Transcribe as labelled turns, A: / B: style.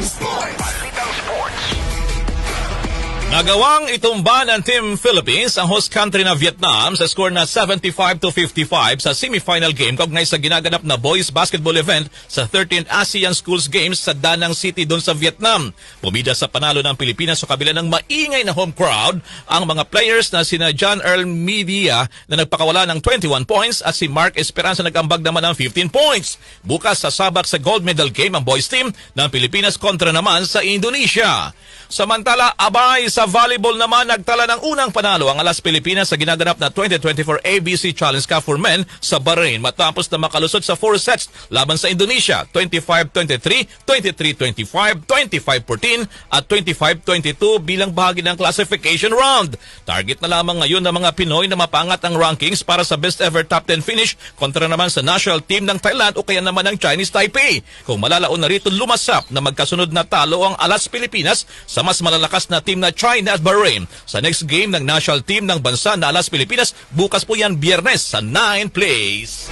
A: Boys. Nagawang itumba ng Team Philippines ang host country na Vietnam sa score na 75 to 55 sa semifinal game kaugnay sa ginaganap na boys basketball event sa 13th ASEAN Schools Games sa Danang City doon sa Vietnam. Pumida sa panalo ng Pilipinas sa kabila ng maingay na home crowd ang mga players na sina John Earl Media na nagpakawala ng 21 points at si Mark Esperanza nagambag naman ng 15 points. Bukas sa sabak sa gold medal game ang boys team ng Pilipinas kontra naman sa Indonesia. Samantala, abay sa volleyball naman nagtala ng unang panalo ang Alas Pilipinas sa ginaganap na 2024 ABC Challenge Cup for Men sa Bahrain matapos na makalusot sa 4 sets laban sa Indonesia 25-23, 23-25, 25-14 at 25-22 bilang bahagi ng classification round. Target na lamang ngayon ng mga Pinoy na mapangat ang rankings para sa best ever top 10 finish kontra naman sa national team ng Thailand o kaya naman ng Chinese Taipei. Kung malalaon na rito lumasap na magkasunod na talo ang Alas Pilipinas sa mas malalakas na team na China at Bahrain. Sa next game ng national team ng bansa na Alas Pilipinas, bukas po yan biyernes sa 9 plays.